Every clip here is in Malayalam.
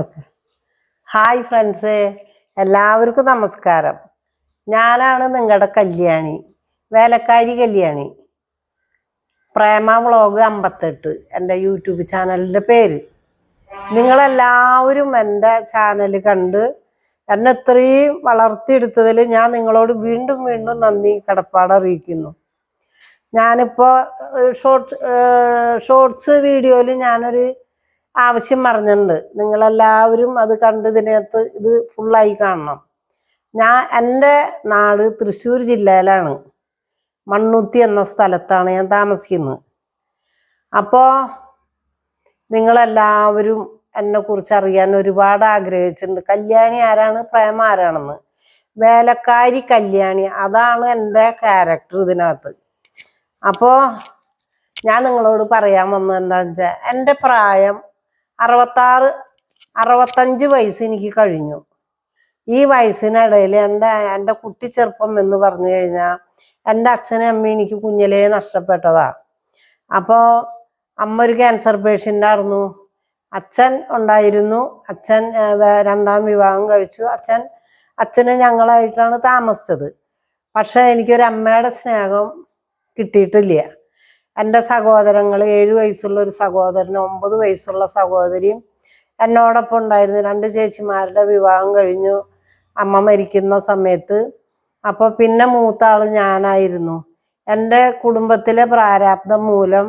ഓക്കെ. ഹായ് ഫ്രണ്ട്സ് എല്ലാവർക്കും നമസ്കാരം. ഞാനാണ് നിങ്ങളുടെ കല്യാണി വേലക്കാരി കല്യാണി. പ്രേമ വ്ളോഗ് അമ്പത്തെട്ട് എന്റെ യൂട്യൂബ് ചാനലിന്റെ പേര്. നിങ്ങളെല്ലാവരും എന്റെ ചാനൽ കണ്ട് എന്നെ ഇത്രയും വളർത്തിയെടുത്തതിൽ ഞാൻ നിങ്ങളോട് വീണ്ടും വീണ്ടും നന്ദി കടപ്പാട് അറിയിക്കുന്നു. ഞാനിപ്പോൾ ഷോർട്ട് ഷോർട്സ് വീഡിയോയിൽ ഞാനൊരു ആവശ്യം പറഞ്ഞിട്ടുണ്ട്. നിങ്ങളെല്ലാവരും അത് കണ്ട് ഇതിനകത്ത് ഇത് ഫുള്ളായി കാണണം. ഞാൻ എന്റെ നാട് തൃശ്ശൂർ ജില്ലയിലാണ്. മണ്ണുത്തി എന്ന സ്ഥലത്താണ് ഞാൻ താമസിക്കുന്നത്. അപ്പോൾ നിങ്ങളെല്ലാവരും എന്നെക്കുറിച്ച് അറിയാൻ ഒരുപാട് ആഗ്രഹിച്ചിട്ടുണ്ട്. കല്യാണി ആരാണ്? പ്രേമ ആരാണെന്ന്. വേലക്കാരി കല്യാണി. അതാണ് എന്റെ ക്യാരക്ടർ ഇതിനകത്ത്. അപ്പോൾ ഞാൻ നിങ്ങളോട് പറയാൻ വന്നത് എന്താണെന്ന് വെച്ചാൽ എന്റെ പ്രായം അറുപത്താറ് അറുപത്തഞ്ച് വയസ്സ് എനിക്ക് കഴിഞ്ഞു. ഈ വയസ്സിനിടയിൽ എന്റെ എന്റെ കുട്ടി ചെറുപ്പം എന്ന് പറഞ്ഞു കഴിഞ്ഞാൽ എന്റെ അച്ഛനും അമ്മയും എനിക്ക് കുഞ്ഞിലേ നഷ്ടപ്പെട്ടതാ. അപ്പോൾ അമ്മ ഒരു ക്യാൻസർ പേഷ്യന്റ് ആയിരുന്നു. അച്ഛൻ ഉണ്ടായിരുന്നു. അച്ഛൻ രണ്ടാം വിവാഹം കഴിച്ചു. അച്ഛൻ അച്ഛന് ഞങ്ങളായിട്ടാണ് താമസിച്ചത്. പക്ഷേ എനിക്കൊരു അമ്മയുടെ സ്നേഹം കിട്ടിയിട്ടില്ല. എന്റെ സഹോദരങ്ങൾ ഏഴ് വയസ്സുള്ള ഒരു സഹോദരനും ഒമ്പത് വയസ്സുള്ള സഹോദരിയും എന്നോടൊപ്പം ഉണ്ടായിരുന്നു. രണ്ട് ചേച്ചിമാരുടെ വിവാഹം കഴിഞ്ഞു. അമ്മ മരിക്കുന്ന സമയത്ത്. അപ്പോൾ പിന്നെ മൂത്ത ആൾ ഞാനായിരുന്നു. എന്റെ കുടുംബത്തിലെ പ്രാരാബ്ദം മൂലം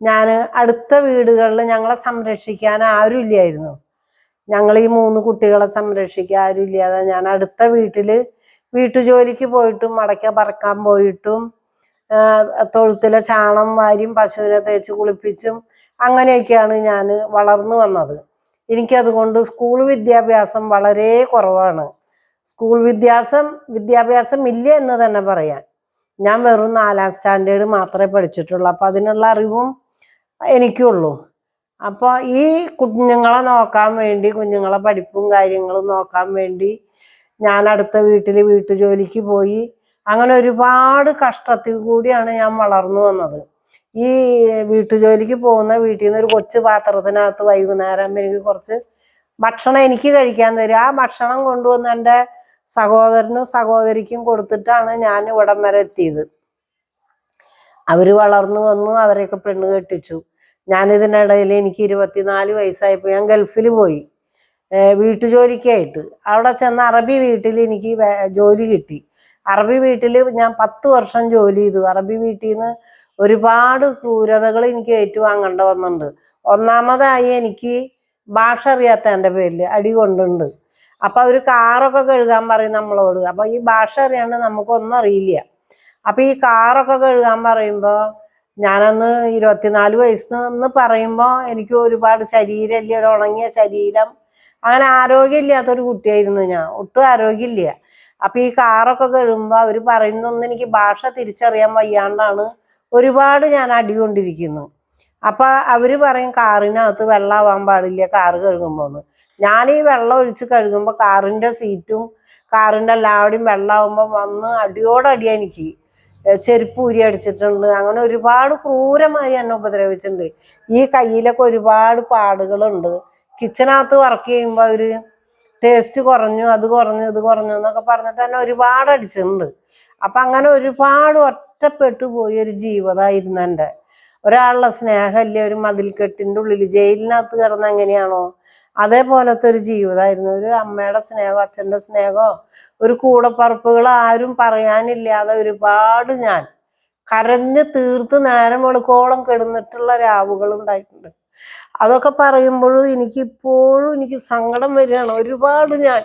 ഞാൻ അടുത്ത വീടുകളിൽ ഞങ്ങളെ സംരക്ഷിക്കാൻ ആരുമില്ലായിരുന്നു ഞങ്ങൾ ഈ മൂന്ന് കുട്ടികളെ സംരക്ഷിക്കാൻ ആരും ഇല്ലാതെ ഞാൻ അടുത്ത വീട്ടിൽ വീട്ടുജോലിക്ക് പോയിട്ടും മടക്ക പറക്കാൻ പോയിട്ടും തൊഴുത്തിലെ ചാണം വാരിയും പശുവിനെ തേച്ച് കുളിപ്പിച്ചും അങ്ങനെയൊക്കെയാണ് ഞാൻ വളർന്നു വന്നത്. എനിക്കതുകൊണ്ട് സ്കൂൾ വിദ്യാഭ്യാസം വളരെ കുറവാണ്. സ്കൂൾ വിദ്യാസം വിദ്യാഭ്യാസം ഇല്ല എന്ന് തന്നെ പറയാം ഞാൻ വെറും നാലാം സ്റ്റാൻഡേർഡ് മാത്രമേ പഠിച്ചിട്ടുള്ളൂ. അപ്പം അതിനുള്ള അറിവും എനിക്കുള്ളൂ. അപ്പോൾ ഈ കുഞ്ഞുങ്ങളെ നോക്കാൻ വേണ്ടി കുഞ്ഞുങ്ങളെ പഠിപ്പും കാര്യങ്ങളും നോക്കാൻ വേണ്ടി ഞാൻ അടുത്ത വീട്ടിൽ വീട്ടുജോലിക്ക് പോയി അങ്ങനെ ഒരുപാട് കഷ്ടത്തിൽ കൂടിയാണ് ഞാൻ വളർന്നു വന്നത്. ഈ വീട്ടുജോലിക്ക് പോകുന്ന വീട്ടിൽ നിന്ന് ഒരു കൊച്ചു പാത്രത്തിനകത്ത് വൈകുന്നേരം എനിക്ക് കുറച്ച് ഭക്ഷണം എനിക്ക് കഴിക്കാൻ തരും. ആ ഭക്ഷണം കൊണ്ടുവന്ന് എന്റെ സഹോദരനും സഹോദരിക്കും കൊടുത്തിട്ടാണ് ഞാൻ ഇവിടം വരെ എത്തിയത്. അവർ വളർന്നു വന്നു അവരെയൊക്കെ പെണ്ണ് കെട്ടിച്ചു. ഞാൻ ഇതിനിടയിൽ എനിക്ക് ഇരുപത്തിനാല് വയസ്സായപ്പോൾ ഞാൻ ഗൾഫിൽ പോയി. വീട്ടുജോലിക്കായിട്ട്. അവിടെ ചെന്ന അറബി വീട്ടിൽ എനിക്ക് ജോലി കിട്ടി. അറബി വീട്ടിൽ ഞാൻ പത്ത് വർഷം ജോലി ചെയ്തു. അറബി വീട്ടിൽ നിന്ന് ഒരുപാട് ക്രൂരതകൾ എനിക്ക് ഏറ്റുവാങ്ങേണ്ട വന്നിട്ടുണ്ട് ഒന്നാമതായി എനിക്ക് ഭാഷ അറിയാത്ത എന്റെ പേരിൽ അടി കൊണ്ടുണ്ട്. അപ്പൊ അവർ കാറൊക്കെ കഴുകാൻ പറയും നമ്മളോട്. അപ്പൊ ഈ ഭാഷ അറിയാണ്ട് നമുക്കൊന്നും അറിയില്ല. അപ്പൊ ഈ കാറൊക്കെ കഴുകാൻ പറയുമ്പോ ഞാനന്ന് ഇരുപത്തിനാല് വയസ്സെന്ന് പറയുമ്പോ എനിക്ക് ഒരുപാട് ശരീരമില്ല ഒരു ഉണങ്ങിയ ശരീരം. അങ്ങനെ ആരോഗ്യമില്ലാത്തൊരു കുട്ടിയായിരുന്നു ഞാൻ. ഒട്ടും ആരോഗ്യമില്ല. അപ്പൊ ഈ കാറൊക്കെ കഴുകുമ്പോ അവർ പറയുന്നൊന്നും എനിക്ക് ഭാഷ തിരിച്ചറിയാൻ വയ്യാണ്ടാണ് ഒരുപാട് ഞാൻ അടികൊണ്ടിരിക്കുന്നു. അപ്പൊ അവർ പറയും കാറിനകത്ത് വെള്ളമാവാൻ പാടില്ല കാറ് കഴുകുമ്പോന്ന്. ഞാൻ ഈ വെള്ളം ഒഴിച്ച് കഴുകുമ്പോൾ കാറിന്റെ സീറ്റും കാറിന്റെ എല്ലാവരുടെയും വെള്ളമാകുമ്പോൾ വന്ന് അടിയോടടിയാ എനിക്ക്. ചെരുപ്പ് ഊരി അടിച്ചിട്ടുണ്ട്. അങ്ങനെ ഒരുപാട് ക്രൂരമായി എന്നെ ഉപദ്രവിച്ചിട്ടുണ്ട്. ഈ കയ്യിലൊക്കെ ഒരുപാട് പാടുകളുണ്ട്. കിച്ചനകത്ത് വർക്ക് ചെയ്യുമ്പോൾ അവർ ടേസ്റ്റ് കുറഞ്ഞു അത് കുറഞ്ഞു ഇത് കുറഞ്ഞു എന്നൊക്കെ പറഞ്ഞിട്ട് തന്നെ ഒരുപാട് അടിച്ചിട്ടുണ്ട്. അപ്പൊ അങ്ങനെ ഒരുപാട് ഒറ്റപ്പെട്ടു പോയ ഒരു ജീവിതമായിരുന്നു എന്റെ. ഒരാളുടെ സ്നേഹമില്ല ഒരു മതിൽക്കെട്ടിന്റെ ഉള്ളിൽ ജയിലിനകത്ത് കിടന്ന എങ്ങനെയാണോ അതേപോലത്തെ ഒരു ജീവിതമായിരുന്നു. ഒരു അമ്മയുടെ സ്നേഹമോ അച്ഛന്റെ സ്നേഹമോ ഒരു കൂടപ്പറപ്പുകൾ ആരും പറയാനില്ലാതെ ഒരുപാട് ഞാൻ കരഞ്ഞ് തീർത്ത് നേരം വെളുക്കോളം കിടന്നിട്ടുള്ള രാവുകൾ ഉണ്ടായിട്ടുണ്ട്. അതൊക്കെ പറയുമ്പോഴും എനിക്കിപ്പോഴും എനിക്ക് സങ്കടം വരികയാണ്. ഒരുപാട് ഞാൻ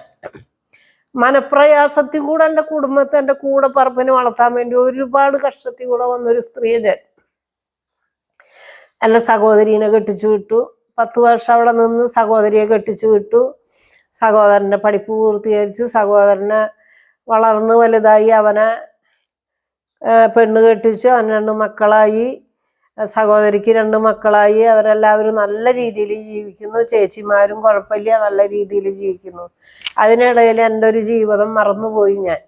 മനപ്രയാസത്തിൽ കൂടെ എന്റെ കുടുംബത്തെ എന്റെ കൂടെ പറപ്പിനെ വളർത്താൻ വേണ്ടി ഒരുപാട് കഷ്ടത്തിൽ കൂടെ വന്നൊരു സ്ത്രീയെ ഞാൻ എന്റെ സഹോദരീനെ കെട്ടിച്ചു വിട്ടു. പത്ത് വർഷം അവിടെ നിന്ന് സഹോദരിയെ കെട്ടിച്ചു വിട്ടു. സഹോദരന്റെ പഠിപ്പ് പൂർത്തീകരിച്ച് സഹോദരനെ വളർന്ന് വലുതായി അവനെ പെണ്ണ് കെട്ടിച്ചു. അവൻ രണ്ട് മക്കളായി. സഹോദരിക്ക് രണ്ട് മക്കളായി. അവരെല്ലാവരും നല്ല രീതിയിൽ ജീവിക്കുന്നു. ചേച്ചിമാരും കുഴപ്പമില്ല. നല്ല രീതിയിൽ ജീവിക്കുന്നു. അതിനിടയിൽ എന്റെ ഒരു ജീവിതം മറന്നുപോയി ഞാൻ.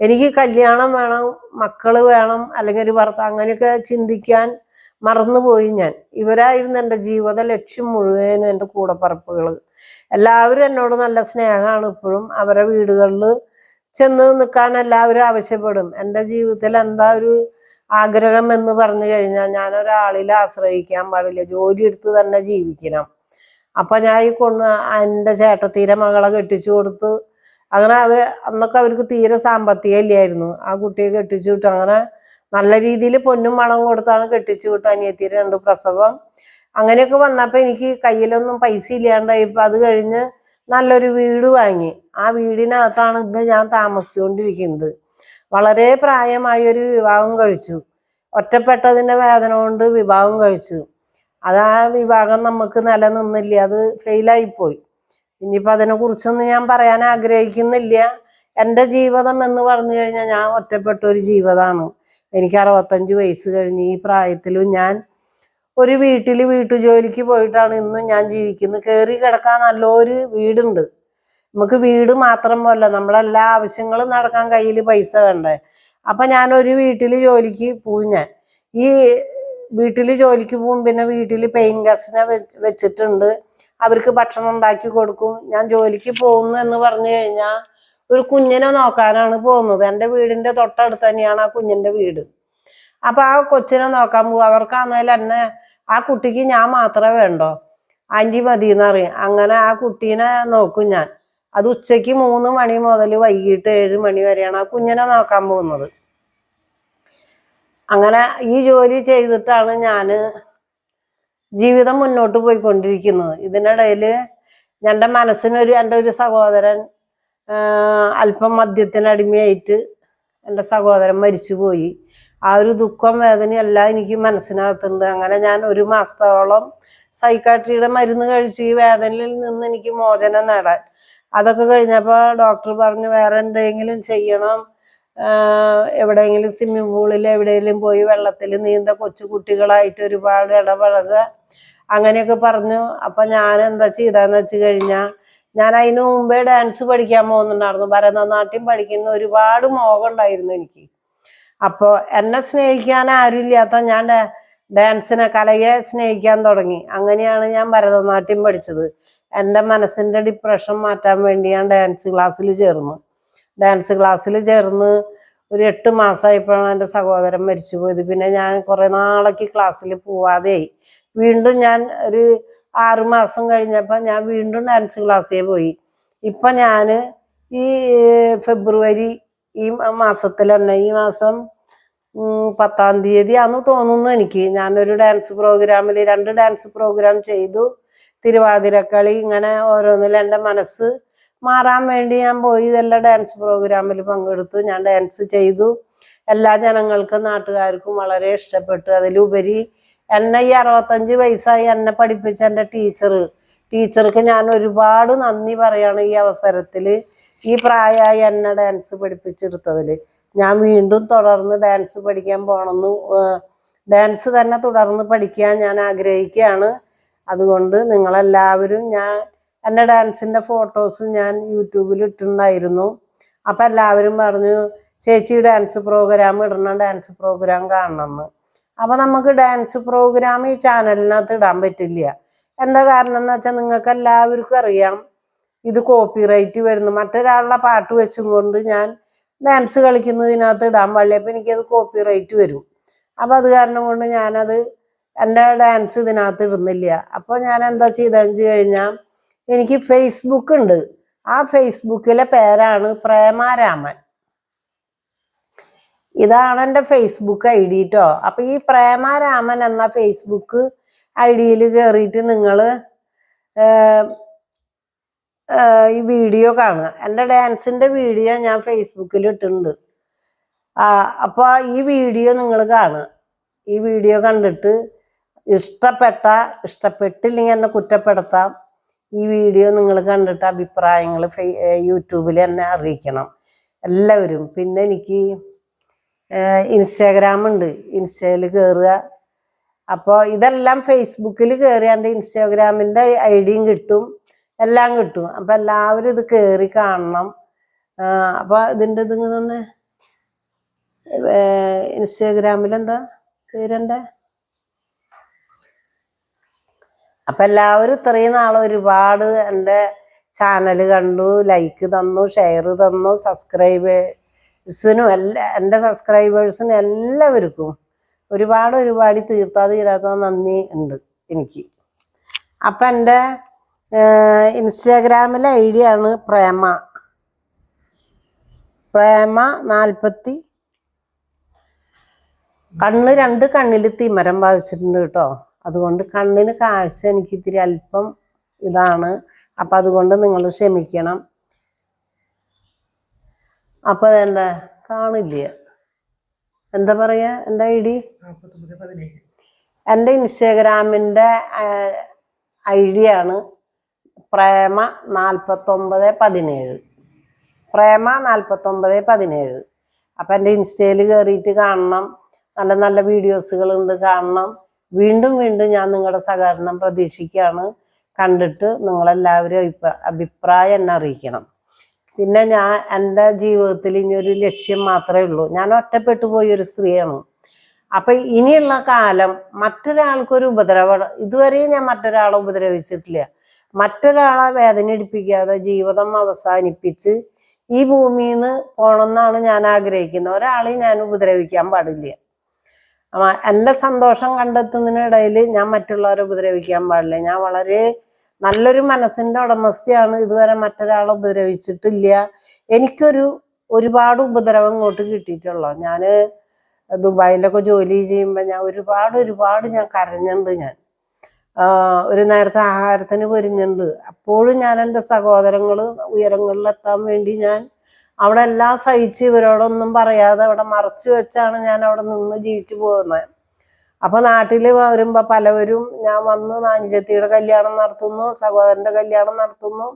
എനിക്ക് കല്യാണം വേണം മക്കൾ വേണം അല്ലെങ്കിൽ ഒരു ഭർത്താവ് അങ്ങനെയൊക്കെ ചിന്തിക്കാൻ മറന്നുപോയി ഞാൻ. ഇവരായിരുന്നു എന്റെ ജീവിത ലക്ഷ്യം മുഴുവനും എന്റെ കൂടപ്പറപ്പുകൾ. എല്ലാവരും എന്നോട് നല്ല സ്നേഹമാണ് ഇപ്പോഴും. അവരെ വീടുകളിൽ ചെന്ന് നിൽക്കാൻ എല്ലാവരും ആവശ്യപ്പെടും. എന്റെ ജീവിതത്തിൽ എന്താ ഒരു ആഗ്രഹം എന്ന് പറഞ്ഞു കഴിഞ്ഞാൽ ഞാൻ ഒരാളിൽ ആശ്രയിക്കാൻ പാടില്ല. ജോലി എടുത്ത് തന്നെ ജീവിക്കണം. അപ്പൊ ഞാൻ ഈ കൊണ്ട് എന്റെ ചേട്ടത്തീരെ മകളെ കെട്ടിച്ചു കൊടുത്ത് അങ്ങനെ അവർ അന്നൊക്കെ അവർക്ക് തീരെ സാമ്പത്തികം ഇല്ലായിരുന്നു. ആ കുട്ടിയെ കെട്ടിച്ചു വിട്ടു. അങ്ങനെ നല്ല രീതിയിൽ പൊന്നും മണം കൊടുത്താണ് കെട്ടിച്ചു വിട്ടു അനിയത്തിയുടെ രണ്ട് പ്രസവം. അങ്ങനെയൊക്കെ വന്നപ്പോൾ എനിക്ക് കയ്യിലൊന്നും പൈസ ഇല്ലാണ്ടായപ്പോൾ അത് കഴിഞ്ഞ് നല്ലൊരു വീട് വാങ്ങി. ആ വീടിനകത്താണ് ഇന്ന് ഞാൻ താമസിച്ചുകൊണ്ടിരിക്കുന്നത്. വളരെ പ്രായമായ ഒരു വിവാഹം കഴിച്ചു. ഒറ്റപ്പെട്ടതിന്റെ വേദന കൊണ്ട് വിവാഹം കഴിച്ചു. അത് ആ വിവാഹം നമുക്ക് നിലനിന്നില്ല. അത് ഫെയിലായിപ്പോയി ഇനിയിപ്പോൾ അതിനെക്കുറിച്ചൊന്നും ഞാൻ പറയാൻ ആഗ്രഹിക്കുന്നില്ല. എന്റെ ജീവിതം എന്ന് പറഞ്ഞു കഴിഞ്ഞാൽ ഞാൻ ഒറ്റപ്പെട്ട ഒരു ജീവിതമാണ്. എനിക്ക് അറുപത്തഞ്ച് വയസ്സ് കഴിഞ്ഞ് ഈ പ്രായത്തിലും ഞാൻ ഒരു വീട്ടിൽ വീട്ടുജോലിക്ക് പോയിട്ടാണ് ഇന്നും ഞാൻ ജീവിക്കുന്നത്. കയറി കിടക്കാൻ നല്ലൊരു വീടുണ്ട്. നമുക്ക് വീട് മാത്രം പോലെ നമ്മളെല്ലാ ആവശ്യങ്ങളും നടക്കാൻ കയ്യിൽ പൈസ വേണ്ടേ? അപ്പൊ ഞാൻ ഒരു വീട്ടിൽ ജോലിക്ക് പോവും ഞാൻ. ഈ വീട്ടിൽ ജോലിക്ക് പോവും പിന്നെ വീട്ടിൽ പെയിൻ ഗസ്റ്റിനെ വെച്ചിട്ടുണ്ട്. അവർക്ക് ഭക്ഷണം ഉണ്ടാക്കി കൊടുക്കും. ഞാൻ ജോലിക്ക് പോകുന്നു എന്ന് പറഞ്ഞു കഴിഞ്ഞാൽ ഒരു കുഞ്ഞിനെ നോക്കാനാണ് പോകുന്നത്. എന്റെ വീടിന്റെ തൊട്ടടുത്ത് തന്നെയാണ് ആ കുഞ്ഞിന്റെ വീട്. അപ്പൊ ആ കൊച്ചിനെ നോക്കാൻ പോകും അവർക്കാണെങ്കിൽ എന്നെ ആ കുട്ടിക്ക് ഞാൻ മാത്രമേ വേണ്ടോ? ആന്റി മതി എന്നറിയാം അങ്ങനെ ആ കുട്ടീനെ നോക്കും ഞാൻ. അത് ഉച്ചയ്ക്ക് മൂന്ന് മണി മുതൽ വൈകിട്ട് ഏഴ് മണി വരെയാണ് ആ കുഞ്ഞിനെ നോക്കാൻ പോകുന്നത്. അങ്ങനെ ഈ ജോലി ചെയ്തിട്ടാണ് ഞാൻ ജീവിതം മുന്നോട്ട് പോയിക്കൊണ്ടിരിക്കുന്നത്. ഇതിനിടയിൽ എന്റെ മനസ്സിനൊരു എന്റെ ഒരു സഹോദരൻ അല്പം മദ്യത്തിനടിമയായിട്ട് എന്റെ സഹോദരൻ മരിച്ചുപോയി. ആ ഒരു ദുഃഖം വേദനയും എല്ലാം എനിക്ക് മനസ്സിനകത്തുണ്ട്. അങ്ങനെ ഞാൻ ഒരു മാസത്തോളം സൈക്കാട്രിയുടെ മരുന്ന് കഴിച്ച്. ഈ വേദനയിൽ നിന്ന് എനിക്ക് മോചനം നേടാൻ. അതൊക്കെ കഴിഞ്ഞപ്പോൾ ഡോക്ടർ പറഞ്ഞു വേറെ എന്തെങ്കിലും ചെയ്യണം. എവിടെയെങ്കിലും സ്വിമ്മിംഗ് പൂളിൽ എവിടെയെങ്കിലും പോയി വെള്ളത്തിൽ നീന്ത കൊച്ചു കുട്ടികളായിട്ട് ഒരുപാട് ഇടപഴകുക. അങ്ങനെയൊക്കെ പറഞ്ഞു. അപ്പം ഞാൻ എന്താ ചെയ്താന്ന് വെച്ച് കഴിഞ്ഞാൽ ഞാൻ അതിന് മുമ്പേ ഡാൻസ് പഠിക്കാൻ പോകുന്നുണ്ടായിരുന്നു. ഭരതനാട്യം പഠിക്കുന്ന ഒരുപാട് മോഹം ഉണ്ടായിരുന്നു എനിക്ക്. അപ്പോൾ എന്നെ സ്നേഹിക്കാൻ ആരുമില്ലാത്ത ഞാൻ ഡാൻസിനെ കലയെ സ്നേഹിക്കാൻ തുടങ്ങി. അങ്ങനെയാണ് ഞാൻ ഭരതനാട്യം പഠിച്ചത്. എന്റെ മനസ്സിന്റെ ഡിപ്രഷൻ മാറ്റാൻ വേണ്ടി ഞാൻ ഡാൻസ് ക്ലാസ്സിൽ ചേർന്നു. ഡാൻസ് ക്ലാസ്സിൽ ചേർന്ന് ഒരു എട്ട് മാസമായപ്പോഴാണ് എന്റെ സഹോദരൻ മരിച്ചു പോയത് പിന്നെ ഞാൻ കുറേ നാളേക്ക് ക്ലാസ്സിൽ പോവാതെയായി. വീണ്ടും ഞാൻ ഒരു ആറു മാസം കഴിഞ്ഞപ്പോൾ ഞാൻ വീണ്ടും ഡാൻസ് ക്ലാസ്സിൽ പോയി. ഇപ്പം ഞാൻ ഈ ഫെബ്രുവരി ഈ മാസത്തിൽ തന്നെ ഈ മാസം പത്താം തീയതി ആന്ന് തോന്നുന്നു എനിക്ക്. ഞാനൊരു ഡാൻസ് പ്രോഗ്രാമിൽ രണ്ട് ഡാൻസ് പ്രോഗ്രാം ചെയ്തു. തിരുവാതിരക്കളി ഇങ്ങനെ ഓരോന്നിൽ എന്റെ മനസ്സ് മാറാൻ വേണ്ടി ഞാൻ പോയി ഇതെല്ലാം ഡാൻസ് പ്രോഗ്രാമിൽ പങ്കെടുത്തു. ഞാൻ ഡാൻസ് ചെയ്തു. എല്ലാ ജനങ്ങൾക്കും നാട്ടുകാർക്കും വളരെ ഇഷ്ടപ്പെട്ടു. അതിലുപരി എന്നെ ഈ അറുപത്തഞ്ച് വയസ്സായി എന്നെ പഠിപ്പിച്ച എന്റെ ടീച്ചർ ടീച്ചർക്ക് ഞാൻ ഒരുപാട് നന്ദി പറയാണ് ഈ അവസരത്തിൽ ഈ പ്രായമായി എന്നെ ഡാൻസ് പഠിപ്പിച്ചെടുത്തതിൽ ഞാൻ വീണ്ടും തുടർന്ന് ഡാൻസ് പഠിക്കാൻ പോകണമെന്ന് ഡാൻസ് തന്നെ തുടർന്ന് പഠിക്കാൻ ഞാൻ ആഗ്രഹിക്കുകയാണ്. അതുകൊണ്ട് നിങ്ങളെല്ലാവരും ഞാൻ എന്റെ ഡാൻസിന്റെ ഫോട്ടോസ് ഞാൻ യൂട്യൂബിൽ ഇട്ടിട്ടുണ്ടായിരുന്നു. അപ്പം എല്ലാവരും പറഞ്ഞു ചേച്ചി ഡാൻസ് പ്രോഗ്രാം ഇടണം ഡാൻസ് പ്രോഗ്രാം കാണണമെന്ന് അപ്പം നമുക്ക് ഡാൻസ് പ്രോഗ്രാം ഈ ചാനലിനകത്ത് ഇടാൻ പറ്റില്ല. എന്താ കാരണം എന്ന് വെച്ചാൽ നിങ്ങൾക്ക് എല്ലാവർക്കും അറിയാം. ഇത് കോപ്പിറൈറ്റ് വരുന്നു. മറ്റൊരാളുടെ പാട്ട് വെച്ചും കൊണ്ട് ഞാൻ ഡാൻസ് കളിക്കുന്നതിനകത്ത് ഇടാൻ പാടില്ല. അപ്പം എനിക്കത് കോപ്പിറൈറ്റ് വരും. അപ്പം അത് കാരണം കൊണ്ട് ഞാനത് എന്റെ ഡാൻസ് ഇതിനകത്ത് ഇടുന്നില്ല. അപ്പോൾ ഞാൻ എന്താ ചെയ്തതെന്ന് വെച്ച് കഴിഞ്ഞാൽ എനിക്ക് ഫേസ്ബുക്ക് ഉണ്ട്. ആ ഫേസ്ബുക്കിലെ പേരാണ് പ്രേമാരാമൻ. ഇതാണ് എന്റെ ഫേസ്ബുക്ക് ഐ ഡി കേട്ടോ അപ്പം ഈ പ്രേമാരാമൻ എന്ന ഫേസ്ബുക്ക് ഐ ഡിയിൽ കയറിയിട്ട് നിങ്ങൾ ഈ വീഡിയോ കാണുക. എന്റെ ഡാൻസിന്റെ വീഡിയോ ഞാൻ ഫേസ്ബുക്കിൽ ഇട്ടിട്ടുണ്ട്. അപ്പോൾ ഈ വീഡിയോ നിങ്ങൾ കാണുക. ഈ വീഡിയോ കണ്ടിട്ട് ഇഷ്ടപ്പെട്ട ഇഷ്ടപ്പെട്ടില്ലെങ്കിൽ എന്നെ കുറ്റപ്പെടുത്താം. ഈ വീഡിയോ നിങ്ങൾ കണ്ടിട്ട് അഭിപ്രായങ്ങൾ യൂട്യൂബിൽ എന്നെ അറിയിക്കണം. എല്ലാവരും. പിന്നെ എനിക്ക് ഇൻസ്റ്റാഗ്രാം ഉണ്ട് ഇൻസ്റ്റയിൽ കയറുക അപ്പോൾ ഇതെല്ലാം ഫേസ്ബുക്കിൽ കയറി എന്റെ ഇൻസ്റ്റാഗ്രാമിന്റെ ഐ ഡിയും കിട്ടും എല്ലാം കിട്ടും. അപ്പം എല്ലാവരും ഇത് കയറി കാണണം. അപ്പോൾ ഇതിന്റെ ഇതിങ്ങ് തന്നെ. ഇൻസ്റ്റാഗ്രാമിൽ എന്താ പേരെന്റെ അപ്പം എല്ലാവരും ഇത്രയും നാൾ ഒരുപാട് എന്റെ ചാനൽ കണ്ടു ലൈക്ക് തന്നു ഷെയർ തന്നു സബ്സ്ക്രൈബേഴ്സിനും എല്ലാ എന്റെ സബ്സ്ക്രൈബേഴ്സിനും എല്ലാവർക്കും ഒരുപാട് ഒരുപാട് തീർത്താ തീരാത്ത നന്ദി ഉണ്ട് എനിക്ക്. അപ്പം എന്റെ ഇൻസ്റ്റാഗ്രാമിലെ ഐ ഡി ആണ് പ്രേമ. പ്രേമ നാൽപ്പത്തി കണ്ണ് രണ്ട് കണ്ണിൽ തിമരം ബാധിച്ചിട്ടുണ്ട് കേട്ടോ. അതുകൊണ്ട് കണ്ണിന് കാഴ്ച എനിക്ക് ഇത്തിരി അല്പം ഇതാണ്. അപ്പം അതുകൊണ്ട് നിങ്ങൾ ക്ഷമിക്കണം. അപ്പം അതെന്താ കാണില്ല. എന്താ പറയാ? എന്റെ ഐ ഡി? എന്റെ ഇൻസ്റ്റാഗ്രാമിന്റെ ഐ ഡി ആണ് പ്രേമ നാൽപ്പത്തൊമ്പത് പതിനേഴ്. പ്രേമ നാൽപ്പത്തൊമ്പത് പതിനേഴ്. അപ്പം എന്റെ ഇൻസ്റ്റയിൽ കയറിയിട്ട് കാണണം. നല്ല നല്ല വീഡിയോസുകളുണ്ട് കാണണം. വീണ്ടും വീണ്ടും ഞാൻ നിങ്ങളുടെ സഹകരണം പ്രതീക്ഷിക്കുകയാണ്. കണ്ടിട്ട് നിങ്ങളെല്ലാവരും അഭിപ്രായം എന്നെ അറിയിക്കണം. പിന്നെ ഞാൻ എന്റെ ജീവിതത്തിൽ ഇനി ഒരു ലക്ഷ്യം മാത്രമേ ഉള്ളൂ. ഞാൻ ഒറ്റപ്പെട്ടു പോയ ഒരു സ്ത്രീയാണ്. അപ്പൊ ഇനിയുള്ള കാലം മറ്റൊരാൾക്കൊരു ഉപദ്രവം ഇതുവരെയും ഞാൻ മറ്റൊരാളെ ഉപദ്രവിച്ചിട്ടില്ല. മറ്റൊരാളെ വേദനയിടിപ്പിക്കാതെ ജീവിതം അവസാനിപ്പിച്ച് ഈ ഭൂമിയിൽ നിന്ന് പോണമെന്നാണ് ഞാൻ ആഗ്രഹിക്കുന്നത്. ഒരാളെയും ഞാൻ ഉപദ്രവിക്കാൻ പാടില്ല. എന്റെ സന്തോഷം കണ്ടെത്തുന്നതിനിടയിൽ ഞാൻ മറ്റുള്ളവരെ ഉപദ്രവിക്കാൻ പാടില്ല. ഞാൻ വളരെ നല്ലൊരു മനസ്സിന്റെ ഉടമസ്ഥയാണ്. ഇതുവരെ മറ്റൊരാളെ ഉപദ്രവിച്ചിട്ടില്ല. എനിക്കൊരു ഒരുപാട് ഉപദ്രവം ഇങ്ങോട്ട് കിട്ടിയിട്ടുള്ളൂ. ഞാൻ ദുബായിലൊക്കെ ജോലി ചെയ്യുമ്പോൾ ഞാൻ ഒരുപാട് ഒരുപാട് ഞാൻ കരഞ്ഞിട്ടുണ്ട് ഞാൻ. ഒരു നേരത്തെ ആഹാരത്തിന് പൊരിഞ്ഞിട്ടുണ്ട് അപ്പോഴും ഞാൻ എന്റെ സഹോദരങ്ങൾ ഉയരങ്ങളിലെത്താൻ വേണ്ടി ഞാൻ അവിടെ എല്ലാം സഹിച്ച് ഇവരോടൊന്നും പറയാതെ അവിടെ മറച്ചു വെച്ചാണ് ഞാൻ അവിടെ നിന്ന് ജീവിച്ചു പോകുന്നത്. അപ്പൊ നാട്ടിൽ വരുമ്പോ പലവരും ഞാൻ വന്ന് നാനിജത്തിയുടെ കല്യാണം നടത്തുന്നു സഹോദരന്റെ കല്യാണം നടത്തുന്നു.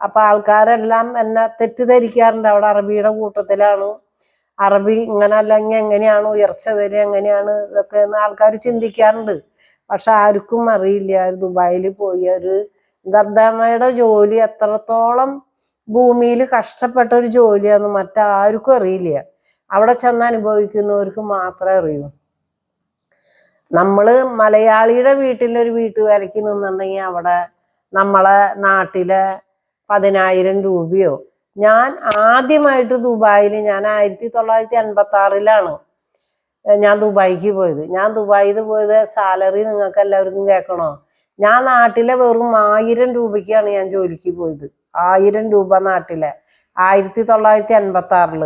അപ്പൊ ആൾക്കാരെല്ലാം എന്നെ തെറ്റിദ്ധരിക്കാറുണ്ട്. അവിടെ അറബിയുടെ കൂട്ടത്തിലാണ്. അറബി ഇങ്ങനെ എങ്ങനെയാണ് ഉയർച്ച വരെ എങ്ങനെയാണ് ഇതൊക്കെ എന്ന് ആൾക്കാർ ചിന്തിക്കാറുണ്ട്. പക്ഷെ ആർക്കും അറിയില്ല. ഒരു ദുബായിൽ പോയി ഒരു ഗർദാമയുടെ ജോലി എത്രത്തോളം ഭൂമിയിൽ കഷ്ടപ്പെട്ട ഒരു ജോലിയാന്ന് മറ്റാർക്കും അറിയില്ല. അവിടെ ചെന്ന് അനുഭവിക്കുന്നവർക്ക് മാത്രമേ അറിയൂ. നമ്മൾ മലയാളിയുടെ വീട്ടിലൊരു വീട്ടുവേലയ്ക്ക് നിന്നുണ്ടെങ്കിൽ അവിടെ നമ്മളെ നാട്ടിലെ പതിനായിരം രൂപയോ? ഞാൻ ആദ്യമായിട്ട് ദുബായിൽ ഞാൻ ആയിരത്തി തൊള്ളായിരത്തി അൻപത്തി ആറിലാണ് ഞാൻ ദുബായിക്ക് പോയത്. ഞാൻ ദുബായിൽ പോയത് സാലറി നിങ്ങൾക്ക് എല്ലാവർക്കും കേൾക്കണോ? ഞാൻ നാട്ടിലെ വെറും ആയിരം രൂപയ്ക്കാണ് ഞാൻ ജോലിക്ക് പോയത്. ആയിരം രൂപ നാട്ടിലെ. ആയിരത്തി തൊള്ളായിരത്തി അൻപത്തി ആറിൽ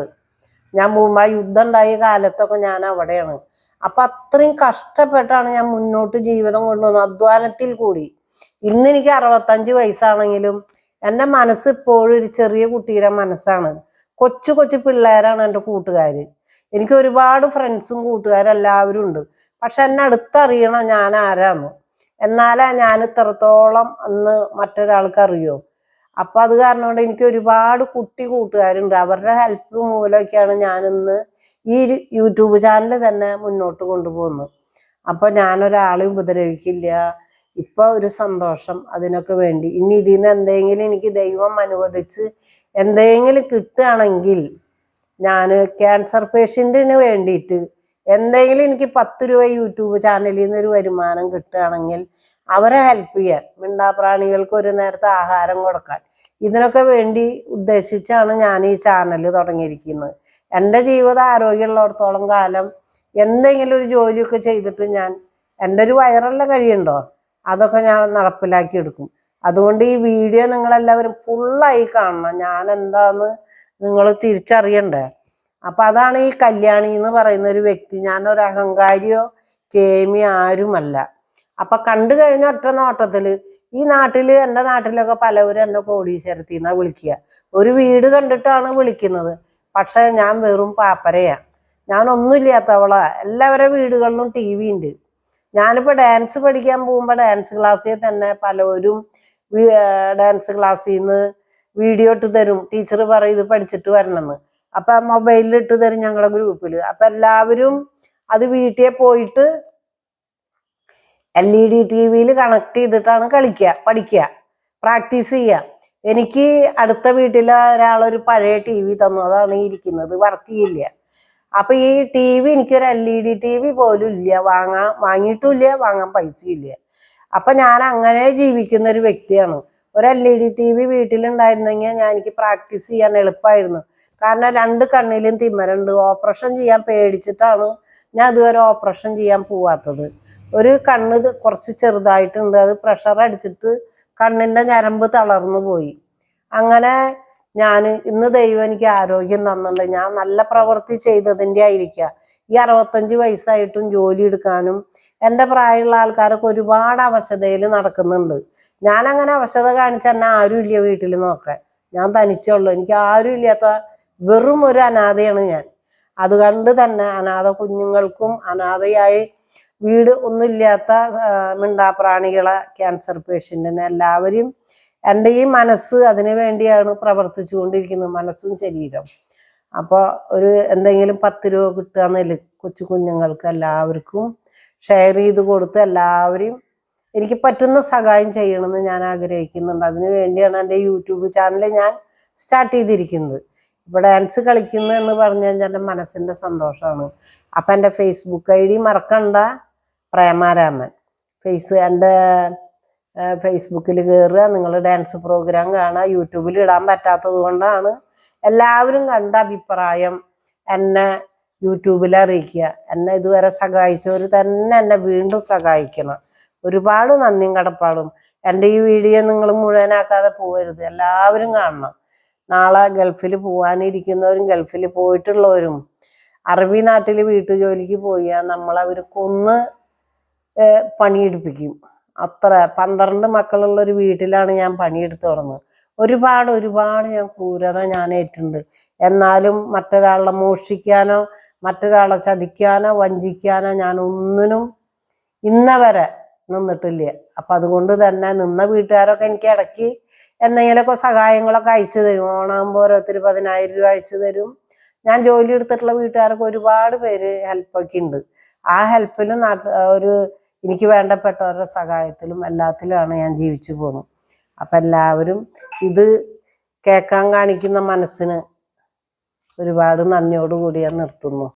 ഞാൻ മുമ്പ് യുദ്ധം ഉണ്ടായ കാലത്തൊക്കെ ഞാൻ അവിടെയാണ്. അപ്പൊ അത്രയും കഷ്ടപ്പെട്ടാണ് ഞാൻ മുന്നോട്ട് ജീവിതം കൊണ്ടുവന്നത്. അധ്വാനത്തിൽ കൂടി. ഇന്ന് എനിക്ക് അറുപത്തഞ്ച് വയസ്സാണെങ്കിലും എന്റെ മനസ്സ് ഇപ്പോഴും ഒരു ചെറിയ കുട്ടിയുടെ മനസ്സാണ്. കൊച്ചു കൊച്ചു പിള്ളേരാണ് എന്റെ കൂട്ടുകാര്. എനിക്ക് ഒരുപാട് ഫ്രണ്ട്സും കൂട്ടുകാരും എല്ലാവരും ഉണ്ട്. പക്ഷെ എന്നെ അടുത്തറിയണം ഞാൻ ആരാന്ന്? എന്നാലാ ഞാൻ ഇത്രത്തോളം അന്ന് മറ്റൊരാൾക്ക് അറിയോ? അപ്പൊ അത് കാരണം കൊണ്ട് എനിക്ക് ഒരുപാട് കുട്ടി കൂട്ടുകാരുണ്ട്. അവരുടെ ഹെൽപ്പ് മൂലമൊക്കെയാണ് ഞാനിന്ന് ഈ യൂട്യൂബ് ചാനൽ തന്നെ മുന്നോട്ട് കൊണ്ടുപോകുന്നത്. അപ്പൊ ഞാനൊരാളെ ഉപദ്രവിക്കില്ല. ഇപ്പൊ ഒരു സന്തോഷം അതിനൊക്കെ വേണ്ടി. ഇനി ഇതിൽ നിന്ന് എന്തെങ്കിലും എനിക്ക് ദൈവം അനുവദിച്ച് എന്തെങ്കിലും കിട്ടുകയാണെങ്കിൽ ഞാൻ ക്യാൻസർ പേഷ്യന്റിന് വേണ്ടിയിട്ട് എന്തെങ്കിലും എനിക്ക് പത്ത് രൂപ യൂട്യൂബ് ചാനലിൽ നിന്ന് ഒരു വരുമാനം കിട്ടുകയാണെങ്കിൽ അവരെ ഹെൽപ്പ് ചെയ്യാൻ. മിണ്ടാപ്രാണികൾക്ക് ഒരു നേരത്തെ ആഹാരം കൊടുക്കാൻ. ഇതിനൊക്കെ വേണ്ടി ഉദ്ദേശിച്ചാണ് ഞാൻ ഈ ചാനൽ തുടങ്ങിയിരിക്കുന്നത്. എന്റെ ജീവിതം ആരോഗ്യമുള്ളിടത്തോളം കാലം എന്തെങ്കിലും ഒരു ജോലിയൊക്കെ ചെയ്തിട്ട് ഞാൻ എന്റെ ഒരു വയറെല്ലാം കഴിയുണ്ടോ അതൊക്കെ ഞാൻ നടപ്പിലാക്കി എടുക്കും. അതുകൊണ്ട് ഈ വീഡിയോ നിങ്ങളെല്ലാവരും ഫുള്ളായി കാണണം. ഞാൻ എന്താന്ന് നിങ്ങൾ തിരിച്ചറിയണ്ടേ? അപ്പം അതാണ് ഈ കല്യാണി എന്ന് പറയുന്ന ഒരു വ്യക്തി. ഞാനൊരു അഹങ്കാരിയോ കേമി ആരുമല്ല. അപ്പൊ കണ്ടു കഴിഞ്ഞ ഒറ്റ നോട്ടത്തിൽ ഈ നാട്ടിൽ എന്റെ നാട്ടിലൊക്കെ പലവരും എന്നെ കോടീശ്വരത്തിൽ നിന്നാ വിളിക്കുക. ഒരു വീട് കണ്ടിട്ടാണ് വിളിക്കുന്നത്. പക്ഷെ ഞാൻ വെറും പാപ്പരയാ ഞാൻ ഒന്നുമില്ലാത്തവളാ എല്ലാവരുടെ വീടുകളിലും ടി വി ഉണ്ട്. ഞാനിപ്പോ ഡാൻസ് പഠിക്കാൻ പോകുമ്പോൾ ഡാൻസ് ക്ലാസ്സിൽ തന്നെ പലവരും ഡാൻസ് ക്ലാസ്സിൽ നിന്ന് വീഡിയോ ഇട്ട് തരും. ടീച്ചർ പറയും ഇത് പഠിച്ചിട്ട് വരണമെന്ന്. അപ്പൊ മൊബൈലിൽ ഇട്ട് തരും ഞങ്ങളുടെ ഗ്രൂപ്പിൽ അപ്പൊ എല്ലാവരും അത് വീട്ടിൽ പോയിട്ട് എൽ ഇ ഡി ടി വിയിൽ കണക്ട് ചെയ്തിട്ടാണ് കളിക്കുക പഠിക്കുക പ്രാക്ടീസ് ചെയ്യുക. എനിക്ക് അടുത്ത വീട്ടിലെ ഒരാളൊരു പഴയ ടി വി തന്നു അതാണ് ഇരിക്കുന്നത് വർക്ക് ചെയ്യില്ല. അപ്പൊ ഈ ടി വി എനിക്കൊരു L E D T V പോലും ഇല്ല വാങ്ങാൻ വാങ്ങിയിട്ടില്ല വാങ്ങാൻ പൈസയും ഇല്ല അപ്പൊ ഞാൻ അങ്ങനെ ജീവിക്കുന്ന ഒരു വ്യക്തിയാണ്. ഒരു L E D T V വീട്ടിലുണ്ടായിരുന്നെങ്കിൽ ഞാൻ എനിക്ക് പ്രാക്ടീസ് ചെയ്യാൻ എളുപ്പമായിരുന്നു. കാരണം രണ്ട് കണ്ണിലും തിമ്മരുണ്ട് ഓപ്പറേഷൻ ചെയ്യാൻ പേടിച്ചിട്ടാണ് ഞാൻ അതുവരെ ഓപ്പറേഷൻ ചെയ്യാൻ പോവാത്തത്. ഒരു കണ്ണ് കുറച്ച് ചെറുതായിട്ടുണ്ട്. അത് പ്രഷർ അടിച്ചിട്ട് കണ്ണിന്റെ ഞരമ്പ് തളർന്നു പോയി. അങ്ങനെ ഞാൻ ഇന്ന് ദൈവം എനിക്ക് ആരോഗ്യം തന്നുണ്ട് ഞാൻ നല്ല പ്രവൃത്തി ചെയ്തതിന്റെ ആയിരിക്കാം. ഈ അറുപത്തഞ്ച് വയസ്സായിട്ടും ജോലി എടുക്കാനും എന്റെ പ്രായമുള്ള ആൾക്കാരൊക്കെ ഒരുപാട് അവശതയിൽ നടക്കുന്നുണ്ട്. ഞാൻ അങ്ങനെ അവശത കാണിച്ച എന്നെ ആരും ഇല്ല വീട്ടിൽ നോക്കാൻ. ഞാൻ തനിച്ചുള്ളൂ എനിക്ക് ആരും ഇല്ലാത്ത വെറും ഒരു അനാഥയാണ് ഞാൻ. അതുകൊണ്ട് തന്നെ അനാഥ കുഞ്ഞുങ്ങൾക്കും അനാഥയായി വീട് ഒന്നുമില്ലാത്ത മിണ്ടാപ്രാണികളെ ക്യാൻസർ പേഷ്യന്റിനെ എല്ലാവരെയും എന്റെ ഈ മനസ്സ് അതിനു വേണ്ടിയാണ് പ്രവർത്തിച്ചുകൊണ്ടിരിക്കുന്നത് മനസ്സും ശരീരം. അപ്പോൾ ഒരു എന്തെങ്കിലും പത്ത് രൂപ കിട്ടുക എന്നല്ല കൊച്ചു കുഞ്ഞുങ്ങൾക്ക് എല്ലാവർക്കും ഷെയർ ചെയ്ത് കൊടുത്ത് എല്ലാവരെയും എനിക്ക് പറ്റുന്ന സഹായം ചെയ്യണമെന്ന് ഞാൻ ആഗ്രഹിക്കുന്നുണ്ട്. അതിനു വേണ്ടിയാണ് എന്റെ യൂട്യൂബ് ചാനൽ ഞാൻ സ്റ്റാർട്ട് ചെയ്തിരിക്കുന്നത്. ഇപ്പോൾ ഡാൻസ് കളിക്കുന്നു എന്ന് പറഞ്ഞു കഴിഞ്ഞാൽ എന്റെ മനസ്സിന്റെ സന്തോഷമാണ്. അപ്പം എന്റെ ഫേസ്ബുക്ക് ഐ ഡി മറക്കണ്ട. പ്രേമാരാമൻ. ഫേസ് എന്റെ ഫേസ്ബുക്കിൽ കയറുക നിങ്ങൾ ഡാൻസ് പ്രോഗ്രാം കാണുക യൂട്യൂബിൽ ഇടാൻ പറ്റാത്തത് കൊണ്ടാണ് എല്ലാവരും കണ്ട അഭിപ്രായം എന്നെ യൂട്യൂബിൽ അറിയിക്കുക. എന്നെ ഇതുവരെ സഹായിച്ചവർ തന്നെ എന്നെ വീണ്ടും സഹായിക്കണം. ഒരുപാട് നന്ദിയും കടപ്പാടും. എന്റെ ഈ വീഡിയോ നിങ്ങൾ മുഴുവനാക്കാതെ പോകരുത്. എല്ലാവരും കാണണം. നാളെ ഗൾഫിൽ പോകാനിരിക്കുന്നവരും ഗൾഫിൽ പോയിട്ടുള്ളവരും അറബി നാട്ടിൽ വീട്ടുജോലിക്ക് പോയാൽ നമ്മളവർ കൊന്ന് ഏഹ് പണിയെടുപ്പിക്കും. അത്ര പന്ത്രണ്ട് മക്കളുള്ള ഒരു വീട്ടിലാണ് ഞാൻ പണിയെടുത്ത് തുടങ്ങുന്നത്. ഒരുപാട് ഒരുപാട് ഞാൻ ക്രൂരത ഞാൻ ഏറ്റിട്ടുണ്ട് എന്നാലും മറ്റൊരാളെ മോഷ്ടിക്കാനോ മറ്റൊരാളെ ചതിക്കാനോ വഞ്ചിക്കാനോ ഞാൻ ഒന്നിനും ഇന്നവരെ നിന്നിട്ടില്ല. അപ്പം അതുകൊണ്ട് തന്നെ നിന്ന വീട്ടുകാരൊക്കെ എനിക്ക് ഇടയ്ക്ക് എന്തെങ്കിലുമൊക്കെ സഹായങ്ങളൊക്കെ അയച്ചു തരും. ഓണാകുമ്പോൾ ഓരോരുത്തർ പതിനായിരം രൂപ അയച്ചു തരും. ഞാൻ ജോലി എടുത്തിട്ടുള്ള വീട്ടുകാരൊക്കെ ഒരുപാട് പേര് ഹെൽപ്പൊക്കെ ഉണ്ട്. ആ ഹെൽപ്പിൽ ഒരു എനിക്ക് വേണ്ടപ്പെട്ടവരുടെ സഹായത്തിലും എല്ലാത്തിലുമാണ് ഞാൻ ജീവിച്ചു പോകുന്നത്. അപ്പം എല്ലാവരും ഇത് കേൾക്കാൻ കാണിക്കുന്ന മനസ്സിന് ഒരുപാട് നന്ദിയോടുകൂടി ഞാൻ നിർത്തുന്നു.